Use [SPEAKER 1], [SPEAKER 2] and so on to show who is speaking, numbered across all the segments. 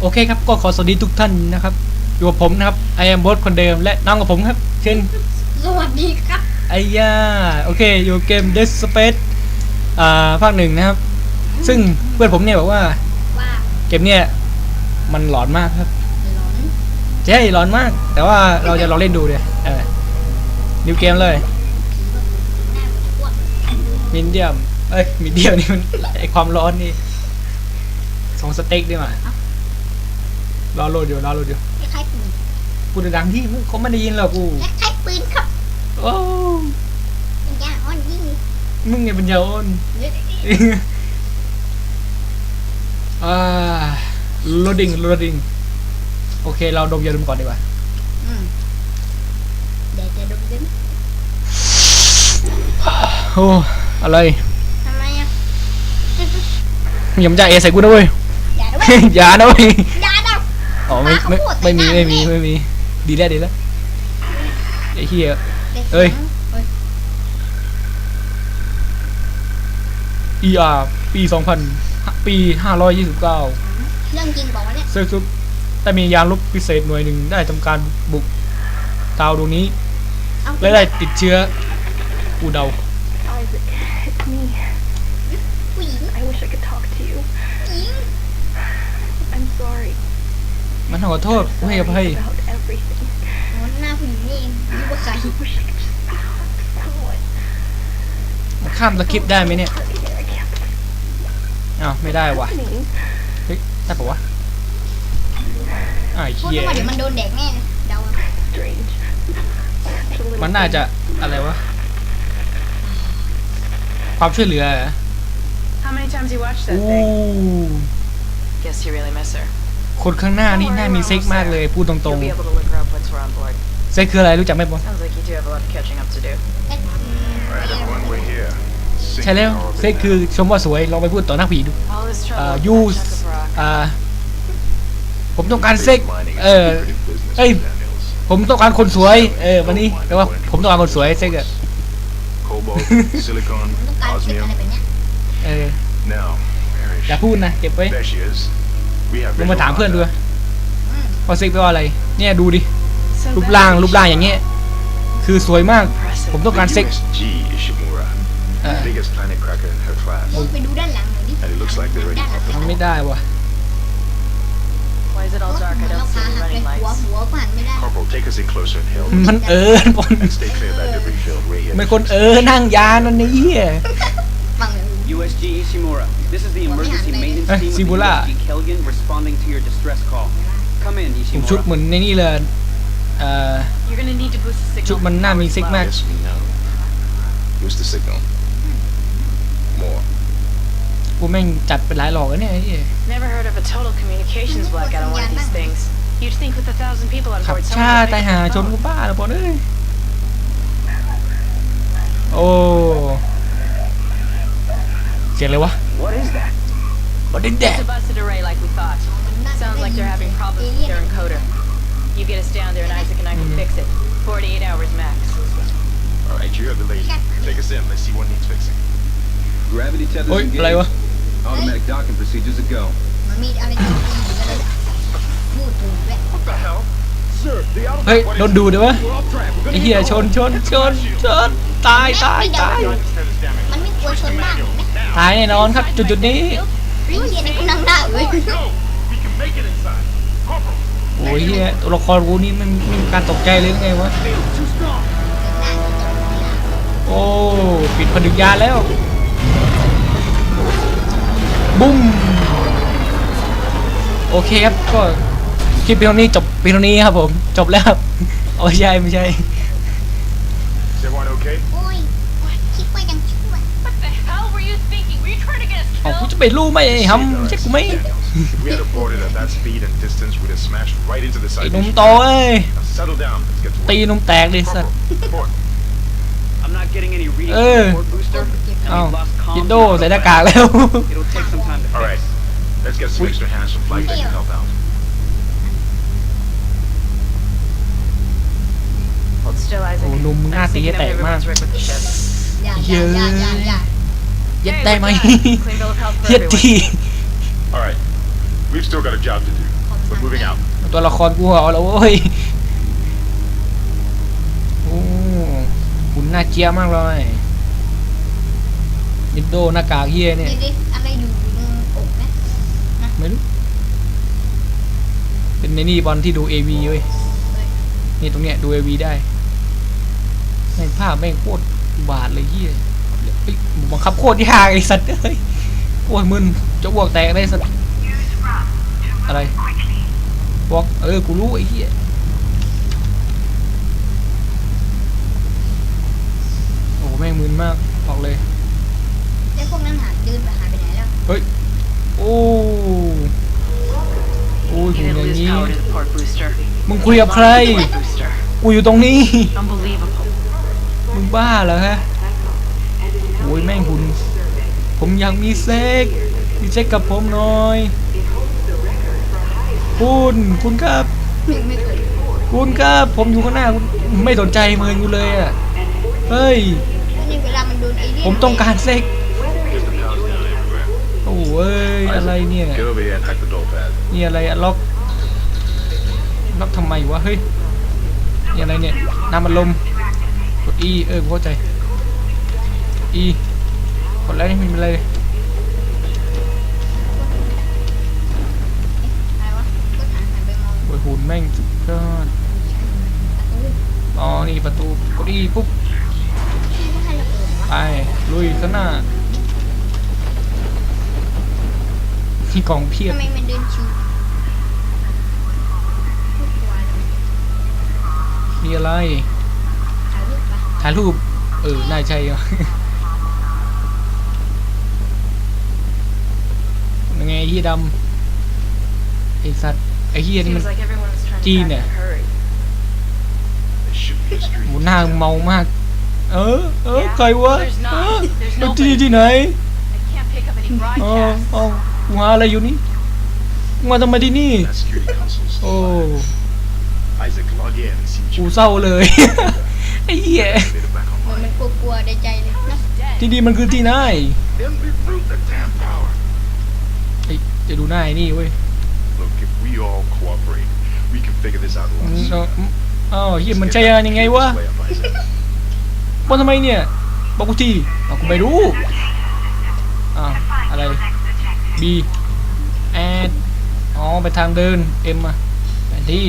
[SPEAKER 1] โอเคครับก็ขอสวัสดีทุกท่านนะครับ อยู่กับผมนะครับไอแอมบอสคนเดิมและน้องกับผมครับ เช่น
[SPEAKER 2] สวัสดีครับ
[SPEAKER 1] ไอ้ย่าโอเค อยู่เกม Dead Space อ่าภาคหนึ่งนะครับ ซึ่งเพื่อนผมเนี่ยบอกว่า
[SPEAKER 2] ว่า
[SPEAKER 1] เกมเนี่ยมันหลอนมากครับ
[SPEAKER 2] หลอน
[SPEAKER 1] ใช่หลอนมาก แต่ว่าเราจะลองเล่นดูเลยเออนิวเกมเลย
[SPEAKER 2] หน้ามันอ้วน
[SPEAKER 1] มินเดียมเอ้ยมินเดียมนี่มันไอความร้อนนี่สองสเต็กดีกว่า รอโหลดอยู่รอโหลดอยู่
[SPEAKER 2] คล้ายๆปืน
[SPEAKER 1] พูดดังๆที่เขาไม่ได้ยินหรอกกู
[SPEAKER 2] คล้ายๆปืนครับ
[SPEAKER 1] โอ้
[SPEAKER 2] เป็นยาอ่อนยิ่ง
[SPEAKER 1] มึงไงเป็นยาอ่อน
[SPEAKER 2] เยอะ
[SPEAKER 1] อ่า loading loading โอเค เราดมยาดมก่อนดีกว่า
[SPEAKER 2] อืมเดี๋ยวจะดมดิม
[SPEAKER 1] โอ้อะไร
[SPEAKER 2] ทำไมอะ
[SPEAKER 1] อย่ามาจ่าเอใส่กูนะเว้ย
[SPEAKER 2] อย่าด้วย
[SPEAKER 1] อย่านะเว้ย
[SPEAKER 2] อย่าดอก
[SPEAKER 1] อ๋อไม่ไม่
[SPEAKER 2] เขาพูด
[SPEAKER 1] ไม่มี
[SPEAKER 2] ใส่
[SPEAKER 1] ไม่
[SPEAKER 2] หน้า
[SPEAKER 1] มี
[SPEAKER 2] แม่
[SPEAKER 1] ไม่มี ดีแล้วดีแล้วไอ้เหี้ย
[SPEAKER 2] ด็ก
[SPEAKER 1] เอ้ย
[SPEAKER 2] เอ้ย
[SPEAKER 1] ER ปี2000ปี529
[SPEAKER 2] เรื่องจริงบอกว่าเนี่ย
[SPEAKER 1] เซอร์ซุปแต่มียานลบพิเศษหน่วยหนึ่งได้ทำการบุกดาวดวงนี้
[SPEAKER 2] เอา
[SPEAKER 1] และได้ติดเชื้ออูเดา
[SPEAKER 3] Isaac, it's me.
[SPEAKER 2] ผู้หญิง
[SPEAKER 3] I wish I could talk to you.
[SPEAKER 2] ผู้หญิง
[SPEAKER 3] I'm sorry.
[SPEAKER 1] มันขอโทษให้อภัย
[SPEAKER 3] about everything.
[SPEAKER 2] อ๋อหน้าผู้หญิงนี่เองนี่ว่าใคร
[SPEAKER 3] I wish I could just someone.
[SPEAKER 1] มันข้ามสคริปต์ได้ไหมเนี่ย
[SPEAKER 3] Hurt me there. I can't
[SPEAKER 1] อ้าวไม่ได้ว่ะ
[SPEAKER 3] believe
[SPEAKER 1] เฮ้ยได้ปะวะอ้าวไอ้
[SPEAKER 2] พูด
[SPEAKER 1] เหี้ย
[SPEAKER 2] ว่าเดี๋ยวมันโดนแดกแน่เลยเดาเอา
[SPEAKER 3] strange. Such a little
[SPEAKER 1] มันน่าจะอะไรวะความช่วยเหลือเหรอ
[SPEAKER 4] How many times you watched that
[SPEAKER 1] อู้
[SPEAKER 4] thing? Guess you really miss her.
[SPEAKER 1] คนข้างหน้านี่น่ามีเซ็กมากเลยพูดตรง
[SPEAKER 4] You'll be able to look her up once we're on board.
[SPEAKER 1] ๆเซ็กคืออะไรรู้จักไหมบอล
[SPEAKER 4] Sounds like you do have a lot of catching up to do.
[SPEAKER 5] Alright, everyone, we're here.
[SPEAKER 1] ใช่แล้วเซ็กคือชมว่าสวยลองไปพูดต่อหน้าผีดู
[SPEAKER 4] All this
[SPEAKER 1] อ่า
[SPEAKER 4] trouble.
[SPEAKER 1] ยู
[SPEAKER 4] with that chunk of rock.
[SPEAKER 1] อ่าผมต้องการเซ็กเออเอ้ยผมต้องการคนสวย เออวันนี้แปลว่าผมต้องการคนสวยเซ็กอะ
[SPEAKER 5] Cobalt, silicon,
[SPEAKER 2] ผมต้องการเซ็ก
[SPEAKER 5] osmium.
[SPEAKER 2] อะไรแบบเนี้ย
[SPEAKER 1] เออ
[SPEAKER 5] Now, where is
[SPEAKER 1] อย่า
[SPEAKER 5] she?
[SPEAKER 1] พูดนะเก็บไว้
[SPEAKER 5] There she is. We have
[SPEAKER 1] ลงมา
[SPEAKER 5] visual
[SPEAKER 1] ถามเพื่อนดู
[SPEAKER 5] contact.
[SPEAKER 1] ว่าเซ็กแปลว่าอะไร เนี่ยดูดิ
[SPEAKER 4] So
[SPEAKER 1] รูป
[SPEAKER 4] bad
[SPEAKER 1] ร่าง
[SPEAKER 4] that
[SPEAKER 1] รูปร่างอย่างเงี้ย คือสวยมาก
[SPEAKER 4] Impressive.
[SPEAKER 1] ผมต้องการ
[SPEAKER 5] The
[SPEAKER 1] เซ็ก
[SPEAKER 5] USG Ishimura,
[SPEAKER 1] เออ
[SPEAKER 5] biggest planet cracker in her class.
[SPEAKER 2] ลงไปดูด้านหลังหน่อยดิ
[SPEAKER 5] And it looks like they're ready
[SPEAKER 2] ด้านหลัง
[SPEAKER 5] for
[SPEAKER 1] ทำไม่ได้ว่ะ
[SPEAKER 4] Why is it all dark? I
[SPEAKER 2] เรา
[SPEAKER 4] don't
[SPEAKER 2] ขา
[SPEAKER 4] see
[SPEAKER 2] หั
[SPEAKER 4] any
[SPEAKER 2] กเลย
[SPEAKER 4] running
[SPEAKER 2] หัว
[SPEAKER 4] lights.
[SPEAKER 2] หัวผ่านไม่ได้
[SPEAKER 5] Corporal, take us in closer and help.
[SPEAKER 1] มันเอินบอล
[SPEAKER 5] And stay clear of that debris field right here.
[SPEAKER 1] มันคนเออนั่งยานนั่นนี่
[SPEAKER 2] ฟังเลย
[SPEAKER 6] USG Ishimura, this is the
[SPEAKER 2] Well,
[SPEAKER 6] emergency
[SPEAKER 2] yeah,
[SPEAKER 6] maintenance
[SPEAKER 1] Eh,
[SPEAKER 6] team of the
[SPEAKER 1] Simula.
[SPEAKER 6] USG Kelgan responding to your distress call. Come in,
[SPEAKER 1] ผมชุด
[SPEAKER 6] Ishimura.
[SPEAKER 1] เหมือนในนี่เลยเอ่อ
[SPEAKER 4] You're gonna need to boost the signal.
[SPEAKER 1] ชุดมันน่ามีเซ็กมาก
[SPEAKER 5] Yes, we know. Use the signal. More.
[SPEAKER 1] กูแม่งจัดเป็นหลายหลอกแล้วเนี่ยไอ้เหี้ย
[SPEAKER 4] Never heard of a total communications blackout on one of these things. You'd think with a thousand people on
[SPEAKER 1] ขับ
[SPEAKER 4] board,
[SPEAKER 1] ชา
[SPEAKER 4] someone
[SPEAKER 1] ตาย
[SPEAKER 4] would
[SPEAKER 1] หา
[SPEAKER 4] make
[SPEAKER 1] ชน
[SPEAKER 4] it
[SPEAKER 1] กู
[SPEAKER 4] phone.
[SPEAKER 1] บ้าแล้วบอลเอ้ยโอ้เ สียงอะไรวะ
[SPEAKER 6] What is that?
[SPEAKER 1] บอลเด็ดแดด
[SPEAKER 4] It's a busted array like we thought.
[SPEAKER 2] น่าจะ
[SPEAKER 4] Sounds
[SPEAKER 2] ได้
[SPEAKER 4] like
[SPEAKER 2] ยิน
[SPEAKER 4] they're having
[SPEAKER 2] เสียง
[SPEAKER 4] problems
[SPEAKER 2] เอ
[SPEAKER 4] with
[SPEAKER 2] เลี่ย
[SPEAKER 4] their
[SPEAKER 2] น
[SPEAKER 4] encoder. You get us down there and Isaac and I can
[SPEAKER 1] Mhm.
[SPEAKER 4] fix it. 48 hours max.
[SPEAKER 5] Alright, you heard the lady. Take us in. Let's see what needs fixing.
[SPEAKER 6] Gravity tethers
[SPEAKER 1] โอ้ยอะไรวะ
[SPEAKER 6] Automatic docking procedures a go.
[SPEAKER 2] มันมีอะไรที่ดีอยู่ก็เลยพูดถูกด้วย
[SPEAKER 5] What the hell? Sir, the auto.
[SPEAKER 1] เฮ้ยโดนดูเดี๋ยววะ
[SPEAKER 5] We're off track. We're
[SPEAKER 1] ไอ้
[SPEAKER 5] gonna
[SPEAKER 1] เหี้ย
[SPEAKER 5] need
[SPEAKER 1] ชนชนชนชนตายตายตาย
[SPEAKER 2] มันไม่ควรชนบ้างนะ
[SPEAKER 1] ตายแน่นอนครับ จุดจุดๆนี้
[SPEAKER 2] ไอ้เหี้ยนี่กูนั่งได้เว้ย
[SPEAKER 5] Go. We can make it inside. Corporal,
[SPEAKER 1] โอ้ยเหี้ยตัวละครกูนี่มันไมมีการตกใจเลยหรือไงวะ
[SPEAKER 5] too strong.
[SPEAKER 1] โอ้ ปิดผนึกยานแล้ว บุ้ม โอเคครับ ก็คลิปเพียงเท่านี้จบเพียงเท่านี้ครับผม จบแล้วครับเอาไม่ใช่ไม่ใช่ ไปรู้ไหมไอ้หำไม่ใช่กูไหม
[SPEAKER 5] Daniels, if we had aborted at that speed and distance, we'd have smashed right into the
[SPEAKER 1] ไอ้
[SPEAKER 5] side.
[SPEAKER 1] หนุ่ม
[SPEAKER 5] mission.
[SPEAKER 1] โตเอ้ย
[SPEAKER 5] Now settle down. Let's get to
[SPEAKER 1] ตี
[SPEAKER 5] work.
[SPEAKER 1] หนุ่มแตกเลยสัตว์
[SPEAKER 5] Corporal, report.
[SPEAKER 6] I'm not getting any readings
[SPEAKER 1] Eh.
[SPEAKER 6] from the port booster, and
[SPEAKER 1] เอ้า
[SPEAKER 6] we've lost
[SPEAKER 1] จิน
[SPEAKER 6] comms.
[SPEAKER 1] โด
[SPEAKER 6] and
[SPEAKER 1] ใส่ห
[SPEAKER 6] auto
[SPEAKER 1] น้ากาก
[SPEAKER 6] pilot.
[SPEAKER 1] แล้ว
[SPEAKER 6] It'll take some time to
[SPEAKER 5] All
[SPEAKER 6] fix.
[SPEAKER 5] right. Let's get some
[SPEAKER 1] We-
[SPEAKER 5] extra hands from flight deck to help out.
[SPEAKER 4] Hold still, Isaac.
[SPEAKER 1] โอ้หนุ่มหน้า
[SPEAKER 4] I'm
[SPEAKER 1] ตี
[SPEAKER 4] thinking
[SPEAKER 1] แต
[SPEAKER 4] of
[SPEAKER 1] ก
[SPEAKER 4] moving
[SPEAKER 1] มาก
[SPEAKER 4] once we're with the ship.
[SPEAKER 2] อย่าอย่าอย่าอย่าอย่า
[SPEAKER 1] เย็ด
[SPEAKER 4] Hey,
[SPEAKER 1] ได้ไหม
[SPEAKER 4] we're done. Clean bill of health for
[SPEAKER 1] เย็ด
[SPEAKER 4] everyone.
[SPEAKER 1] ที
[SPEAKER 5] All right. We've still got a job to do. We're moving out.
[SPEAKER 1] ตัวละครกูเอาแล้วเว้ยโอ้หุ่นหน้าเจี๊ยบมากเลยยิดโดหน้ากากเฮียเนี่ย
[SPEAKER 2] ดิดิอะไรอยู่ตรงอกนะ
[SPEAKER 1] ไม่รู้ เป็นในนี่บอลที่ดู AV เว้ย นี่ตรงเนี้ยดู AV ได้แม่งภาพแม่งโคตรอุบาทเลยเฮียเฮ้ย บังคับโคตรยากไอ้สัตว์เอ้ยโอ้ยมึนจะอ้วกแตกได้สัตว์อะไรบอกเออกูรู้ไอ้เหี้ยโอ้แม่งมึนมากบอกเลย
[SPEAKER 2] แล้วพวกนั้นหาเดินไปหายไปไหนแล้ว
[SPEAKER 1] โอ้โอ้ย
[SPEAKER 4] You
[SPEAKER 1] หุ่น
[SPEAKER 4] didn't
[SPEAKER 1] อย่าง
[SPEAKER 4] lose
[SPEAKER 1] นี้
[SPEAKER 4] power to the port booster.
[SPEAKER 1] มึงคุยกับใคร
[SPEAKER 4] Port booster.
[SPEAKER 1] กูอยู่ตรงนี้
[SPEAKER 4] Unbelievable.
[SPEAKER 1] มึงบ้าเหรอฮะโอ้ยแม่งหุ่น ผมอยากมีเซ็กมีเซ็กกับผมหน่อย คุณคุณครับ
[SPEAKER 2] ไม่ไม่เคย
[SPEAKER 1] คุณครับผมอยู่ข้างหน้าคุณไม่สนใจเมินกูเลยอะ เฮ้ย
[SPEAKER 2] นี่เวลามันโดนเอเลี่ยน
[SPEAKER 1] ผมต้องการเซ็ก
[SPEAKER 5] Guess the power's down everywhere.
[SPEAKER 1] โอ้เอ้ยอะไรเนี่ย
[SPEAKER 5] Get over here and hack the door pad.
[SPEAKER 1] นี่อะไรอะล็อกล็อกทำไมวะเฮ้ยนี่อะไรเนี่ยน้ำมันลมกด E เออกูเข้าใจ E กดแล้วนี่ไมมีอะไรเลย
[SPEAKER 2] อะไรวะก็หันหันไปมอง
[SPEAKER 1] โอ้ยหุ่นแม่งสุดยอดอ๋อนี่ประตูกด E ปุ๊บ
[SPEAKER 2] ที่ไม่ให้ระเบิดวะ
[SPEAKER 1] ไปลุยข้างหน้าที่กล่องเพียบ
[SPEAKER 2] ทำไมมันเดินชิวพูดกลัวเลย
[SPEAKER 1] มีอะไร
[SPEAKER 2] ถ่ายรูปปะ
[SPEAKER 1] ถ่ายรูป เออน่าใช่วะยัง ไงไอ้เฮียดำไอสัตว์ไอเฮียนี่มัน
[SPEAKER 4] Seems like everyone was trying to
[SPEAKER 1] Gene.
[SPEAKER 4] pack in a hurry.
[SPEAKER 5] There should be a street.
[SPEAKER 1] โหหน้าเมามาก เออ เออ ใครวะ
[SPEAKER 4] There's
[SPEAKER 1] เอ
[SPEAKER 4] not.
[SPEAKER 1] อ
[SPEAKER 4] There's
[SPEAKER 1] มัน
[SPEAKER 4] nobody.
[SPEAKER 1] ที่ที่ไหน
[SPEAKER 4] I can't pick up any
[SPEAKER 1] อ๋อ
[SPEAKER 4] broadcasts.
[SPEAKER 1] อ๋อกูหาอะไรอยู่นี่มึงมาทำไมที่นี่
[SPEAKER 5] That security console's
[SPEAKER 1] โอ้
[SPEAKER 5] still Isaac, log in and see what
[SPEAKER 1] กู
[SPEAKER 5] you
[SPEAKER 1] เศร้าเลย ไอ้เหี้ย
[SPEAKER 5] elevator back
[SPEAKER 2] เหมือน
[SPEAKER 5] online.
[SPEAKER 2] มันกลัวๆในใจเลยนะ
[SPEAKER 1] ที่นี่มันคือที่ไหน จะดูหน้าไอ้นี่เว้ย
[SPEAKER 5] Look, if we all cooperate, we can figure this out a
[SPEAKER 1] อื
[SPEAKER 5] lot
[SPEAKER 1] ม
[SPEAKER 5] sooner.
[SPEAKER 1] เอ้าเหี้ย
[SPEAKER 5] Let's
[SPEAKER 1] มัน
[SPEAKER 5] get
[SPEAKER 1] ใช่
[SPEAKER 5] back
[SPEAKER 1] ยังไง
[SPEAKER 5] to
[SPEAKER 1] วะ
[SPEAKER 5] this way up, Isaac.
[SPEAKER 1] ว่าทำไมเนี่ย บอกกูทีเอากูไม่รู้ อ้าว อะไร B แอดอ๋อ ไปทางเดิน M อะแผนที่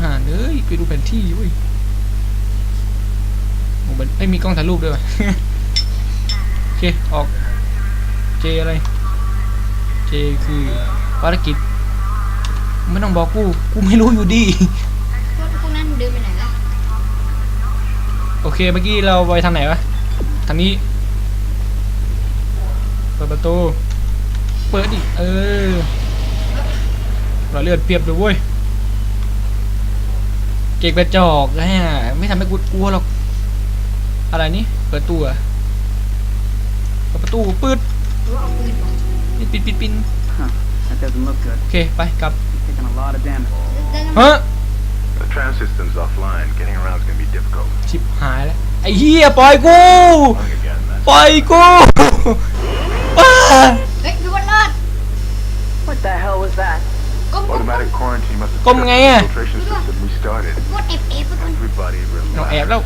[SPEAKER 1] ห่าเอ้ยไปดูแผนที่เว้ยโอ้มันไม่มีกล้องถ่ายรูปด้วยวะโอเค ออก J อะไร J คือภารกิจไม่ต้องบอกกู กูไม่รู้อยู่ดี
[SPEAKER 2] พวกพวกนั้นเดินไปไหนแล้ว
[SPEAKER 1] โอเคเมื่อกี้เราไปทางไหนวะ ทางนี้ เปิดประตู เปิดดิ เออเราเลือดเปรียบเลยเว้ย เก่งกระจอกนะฮะไม่ทำให้กูกลัวหรอก อะไรนี่ เปิดตู้อะเปิดประตูปืดปิด ปิดปิดปิด
[SPEAKER 6] Huh. That doesn't look good.
[SPEAKER 1] โอเค ไปกลับ
[SPEAKER 6] Taking a lot of damage.
[SPEAKER 2] แล้ว
[SPEAKER 1] ฮะ
[SPEAKER 5] The tram system's offline. Getting around is gonna be difficult.
[SPEAKER 1] ชิบหายแล้ว ไอ้เหี้ยปล่อยกู
[SPEAKER 5] Long again, man.
[SPEAKER 1] ปล่อยกู อ้า
[SPEAKER 2] เฮ้ยดูวันรอด
[SPEAKER 3] What the hell was that?
[SPEAKER 2] ก้มก้มก้ม
[SPEAKER 5] Automatic quarantine must have
[SPEAKER 1] Come
[SPEAKER 5] tripped
[SPEAKER 1] nghe.
[SPEAKER 5] the filtration system we started.
[SPEAKER 2] กดเอฟเอฟไปก่อน
[SPEAKER 5] Everybody
[SPEAKER 1] เราแอบ
[SPEAKER 5] relax.
[SPEAKER 1] แล้ว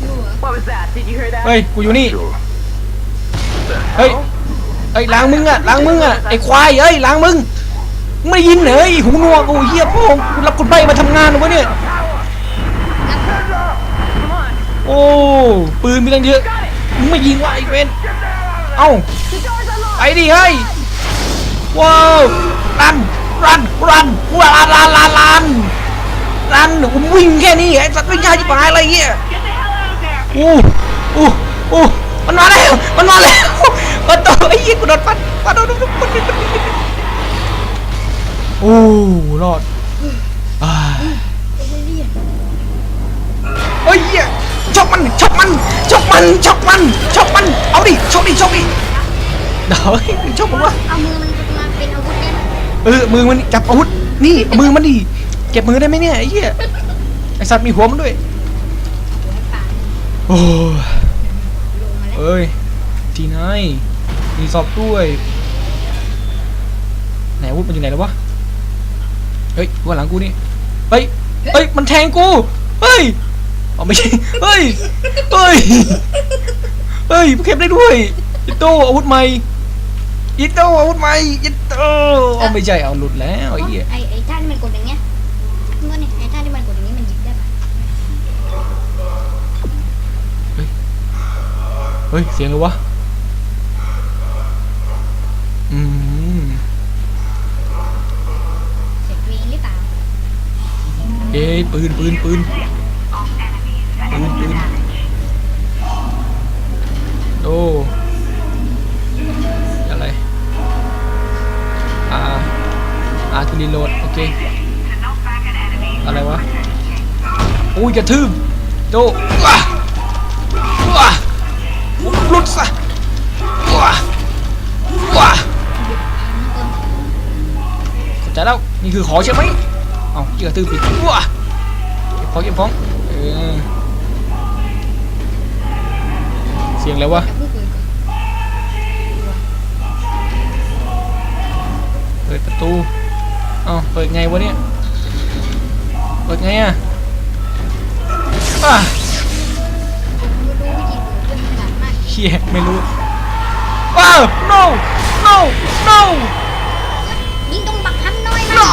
[SPEAKER 2] ดูเหรอ
[SPEAKER 3] What was that? Did you hear that?
[SPEAKER 1] เฮ้ย กูอยู่นี่
[SPEAKER 5] Sure. The
[SPEAKER 1] เฮ้ย
[SPEAKER 5] hell?
[SPEAKER 1] เอ้ยล้างมึงอะล้างมึงอะไอ้ควายเอ้ยล้างมึงไม่ยินเหรอไอ้หูหนวกโอ้เหี้ยพ่อกูรับคนใบมาทำงานวะเนี่ยโอ้ปืนมีตั้งเยอะมึงไม่ยิงวะไอ้เวนเอ้าไปดิเฮ้ยว้าวรันรันรันว้ารันรันรันรันผมวิ่งแค่นี้ไอ้สัตว์วิ่งช้าจิ๋หายอะไรเงี้ยอู้อู้อู้มันมาแล้วมันมาแล้ว ประตูไอ้ยี่กูโดนฟันฟันโดนโดนโดนโอ้รอดเฮ้ยเหี้ยชกมันชกมันชกมันชกมันชกมัน เอาดิชกดิชกดิเดี๋ยวเฮ้ยชกมันวะ
[SPEAKER 2] เอามือมันมาเป็นอาวุธได้ไหม
[SPEAKER 1] เออมือมันจับอาวุธนี่มือมันดิเก็บมือได้ไหมเนี่ยไอ้เหี้ยไอสัตว์มีหัวมันด้วยโอ้เอ้ยทีไหน มีสอบด้วยวุธมันอยู่ไหนแล้ววะเฮ้ยว่าหลังกูนี่เฮ้ยเฮ้ยมันแทงกูเฮ้ยเอาไม่ใช่เฮ้ยเฮ้ยเฮ้ยเก็บได้ด้วยยิโตอาวุธใหม่ยิโตอาวุธใหม่ยิโตเอาไม่ใช่เอาหลุดแล้วไอ้เหี้ย
[SPEAKER 2] ไอ้ไอ้ท่าที่มันกดอย่างเงี้ยเมื่อนี่ไอ้ท่าที่มันกดอย่างนี้มันหยิบได้ปะ
[SPEAKER 1] เฮ้ยเสียงเลยวะ
[SPEAKER 2] เอ้ปื
[SPEAKER 1] นปืนปืนปืนปืนโอ้อะไรอ่าอ่าคือรีโหลดโอเคอะไรวะอุ้ยกระทืบโจว้าว้าหลุดซะว้าว้าเข้าใจแล้วนี่คือขอใช่ไหมเอ้ายี่กระทืบปิดว้า เก็บของเก็บของเออเสียงอะไรวะ
[SPEAKER 2] จะพูดคุยก่อน
[SPEAKER 1] เปิดประตูเอ้าเปิดไงวะเนี่ยเปิดไงอะอะ
[SPEAKER 2] รู้รู้วิธีเปิดเป็นขนาดมาก
[SPEAKER 1] เฮียไม่รู้ว้าว no no no
[SPEAKER 2] ยิงตรงบักฮัมน้อยนะ
[SPEAKER 1] no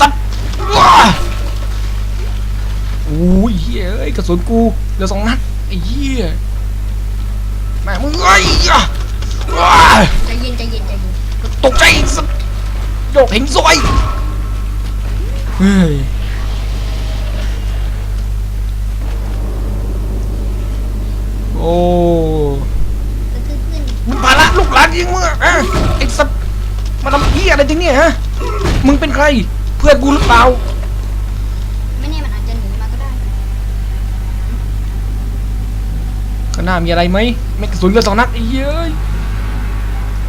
[SPEAKER 1] สัตว์ว้าโอ้ยเฮ้ยเอ้ยกระสุนกูเหลือสองนัดไอ้เหี้ยแม่มึงไอ้ยะว้า
[SPEAKER 2] ใจเย็นใจเย็นใจเย็น
[SPEAKER 1] ตกใจสัตว์โยกเห็นซอยเฮ้ย อ้
[SPEAKER 2] กระทืบขึ้น
[SPEAKER 1] มึงพาละลูกหลานยิงมึงอะฮะไอ้สัตว์มาทำเหี้ยอะไรจริงเนี่ยฮะ มึงเป็นใคร เพื่อนกูหรือเปล่า
[SPEAKER 2] ไม่แน่มันอาจจะหนีมาก็ได้
[SPEAKER 1] ข้างหน้ามีอะไรไหมไม่กระสุนเหลือสองนัดไอ้เหี้ยเอ้ย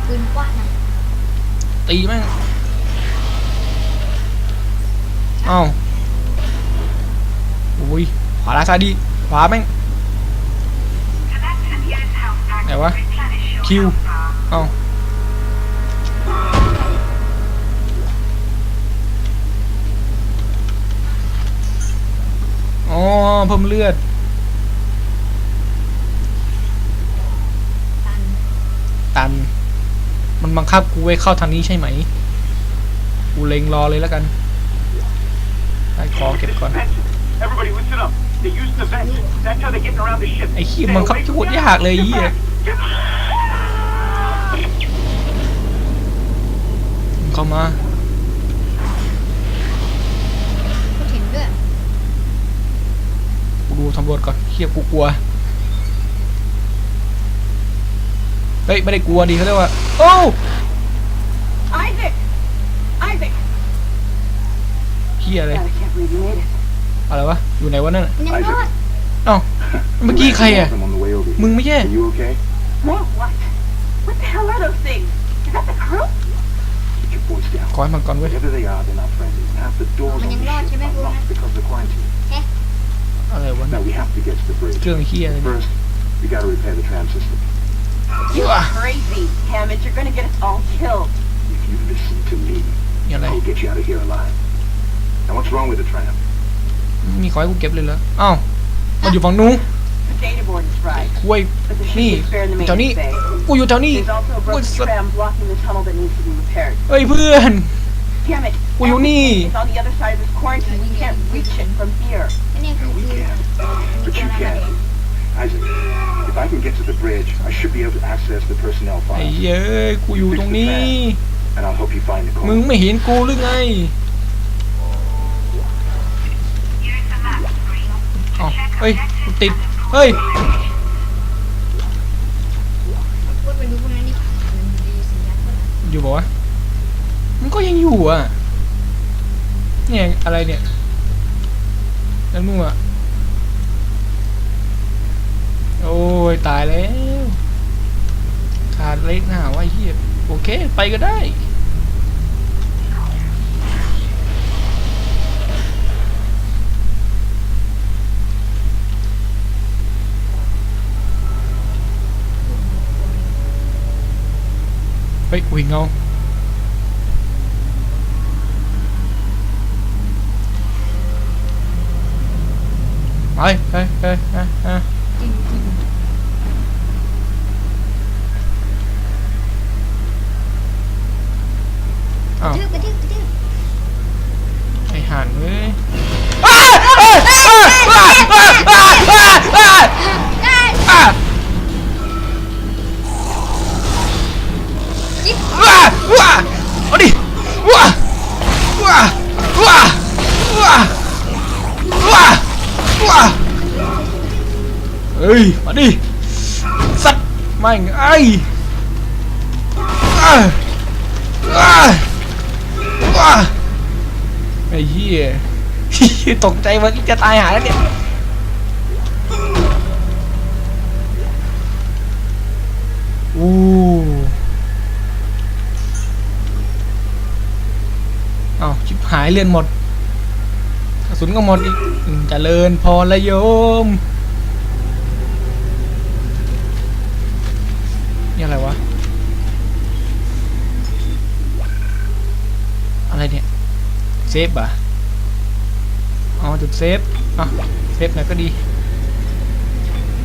[SPEAKER 2] ปืนกว้างนะ
[SPEAKER 1] ตีแม่งเอ้าโอ้ยขวาลายซ้ายดีขวาแม่งไหน วะคิวเอ้าอ๋อเพิ่มเลือด
[SPEAKER 2] ตัน
[SPEAKER 1] ตัน มันบังคับกูไว้เข้าทางนี้ใช่ไหม กูเล็งรอเลยแล้วกัน ได้ของเก็บก่อน
[SPEAKER 7] Everybody listen up. They use the vent. That's how they're getting around the ship.
[SPEAKER 1] ไอ้ขี้ยบังคับโคตรยากเลยไอ้เหี้ยมึง เข้ามา
[SPEAKER 2] ก็เห็นด้วย
[SPEAKER 1] กูดูตำรวจก่อนเฮียกูกลัว เฮ้ย ไม่ได้กลัวดิเขาเรียกว่า โอ้
[SPEAKER 3] Isaac! Isaac!
[SPEAKER 1] เฮียอะไร
[SPEAKER 3] God, I can't believe you made it.
[SPEAKER 1] อะไรวะ อยู่ไหนวะนั่นน่ะ
[SPEAKER 2] มันยังรอด
[SPEAKER 1] เอ้า เมื่อกี้ใครอะ
[SPEAKER 5] I'm on the way over here.
[SPEAKER 1] มึงไม่ใช่
[SPEAKER 5] Are you okay?
[SPEAKER 3] What? What? What the hell are those things? Is that the crew?
[SPEAKER 5] Put your voice down.
[SPEAKER 1] ขอให้มันก่อนเว้ย
[SPEAKER 5] Whatever they are, they're not friendly. And half the doors on
[SPEAKER 2] Mình
[SPEAKER 5] the
[SPEAKER 2] lo cho
[SPEAKER 5] ship
[SPEAKER 2] mấy
[SPEAKER 5] are
[SPEAKER 2] cô
[SPEAKER 5] locked
[SPEAKER 2] nè.
[SPEAKER 5] because of the quarantine.
[SPEAKER 1] อะไรวะ
[SPEAKER 5] Now we have to get to the bridge.
[SPEAKER 1] เครื่องเฮียเลย
[SPEAKER 5] First, we gotta repair the tram system.
[SPEAKER 3] You are crazy, Hammond. You're gonna get us all killed.
[SPEAKER 5] If you listen to me,
[SPEAKER 1] มีอะไร
[SPEAKER 5] I'll get you out of here alive. Now what's wrong with the tram?
[SPEAKER 1] มีขอให้กูเก็บเลยเหรออ้าวมันอยู่ฝั่งนู้น
[SPEAKER 3] The data board is fried,
[SPEAKER 1] คุย
[SPEAKER 3] but the
[SPEAKER 1] นี่
[SPEAKER 3] ship is spare in the
[SPEAKER 1] แถวนี้
[SPEAKER 3] maintenance bay.
[SPEAKER 1] กูอยู่แถวนี้
[SPEAKER 3] There's also a
[SPEAKER 1] กู
[SPEAKER 3] broken
[SPEAKER 1] สัตว์
[SPEAKER 3] tram blocking the tunnel that needs to be repaired.
[SPEAKER 1] เฮ้ยเพื่อน
[SPEAKER 3] Damn it!
[SPEAKER 1] Well, you
[SPEAKER 3] everything
[SPEAKER 1] need-
[SPEAKER 3] is on the other side of this quarantine. We can't reach it from here.
[SPEAKER 2] ไม่แน่คือ
[SPEAKER 5] We
[SPEAKER 2] คือ
[SPEAKER 5] can.
[SPEAKER 2] มี
[SPEAKER 5] But
[SPEAKER 2] ตัว
[SPEAKER 5] you
[SPEAKER 2] อะไรมา
[SPEAKER 5] can. Isaac, if I can get to the bridge, I should be able to access the personnel
[SPEAKER 1] ไอ้
[SPEAKER 5] files.
[SPEAKER 1] เย้ยกูอยู่ตรงนี้
[SPEAKER 5] And I'll help you find the
[SPEAKER 1] มึง
[SPEAKER 5] code.
[SPEAKER 1] ไม่เห็นกูหรือไงอ๋อเฮ้ยกูติด เฮ้ย
[SPEAKER 2] พูดไปดูพวกนั้นดิมันดีสัญญาณวกนั้น
[SPEAKER 1] อยู่บอกว่าวะมันก็ยังอยู่อะ เนี่ยอะไรเนี่ยแล้วนู่นอะ โอ้ย ตายแล้ว ขาดเล็กหน้าว่าเฮียโอเค ไปก็ได้ อุ้ยเงาไปไปไปไปไป
[SPEAKER 2] ง
[SPEAKER 1] ไอ้อาอาว้าไอ้เหี้ยตกใจว่าจะตายหาแล้วเนี่ยอู้อ้าชิบหายเลือนหมดกระสุนก็หมดอีกอืมเจริญพรละโยม นี่อะไรวะ อะไรเนี่ย เซฟอะอ๋อจุดเซฟอะเซฟหน่อยก็ดี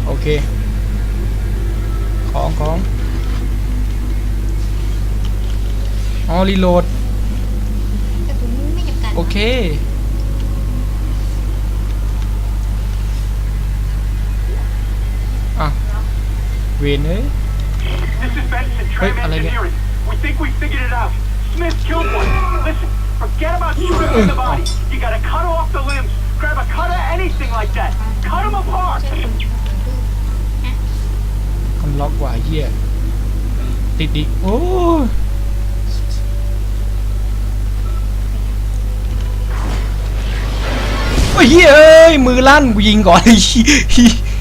[SPEAKER 1] โอเค ของของอ๋อรีโหลด
[SPEAKER 2] กระสุนไม่จำกัด
[SPEAKER 1] โอเคอะเวนเอ้ย
[SPEAKER 7] This is Benson, Tram
[SPEAKER 1] Wait, I like it.
[SPEAKER 7] Engineering. We think we figured it out. Smith killed one. Listen, forget about shooting him in the body. You gotta cut off the limbs. Grab a cutter, anything like that. Cut him apart.
[SPEAKER 2] ใช่คนคนดูฮะ
[SPEAKER 1] คำล็อกกว่าเฮียติดดิโอ้ยโอ้ยเฮ้ยเอ้ย มือลั่นกูยิงก่อน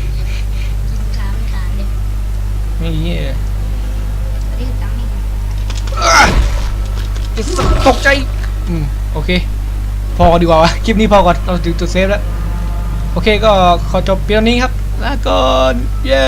[SPEAKER 1] ตกใจ อืม โอเค พอดีกว่าวะ คลิปนี้พอก่อน เราถึงจุดเซฟแล้ว โอเคก็ขอจบเพียงนี้ครับลาก่อน เย้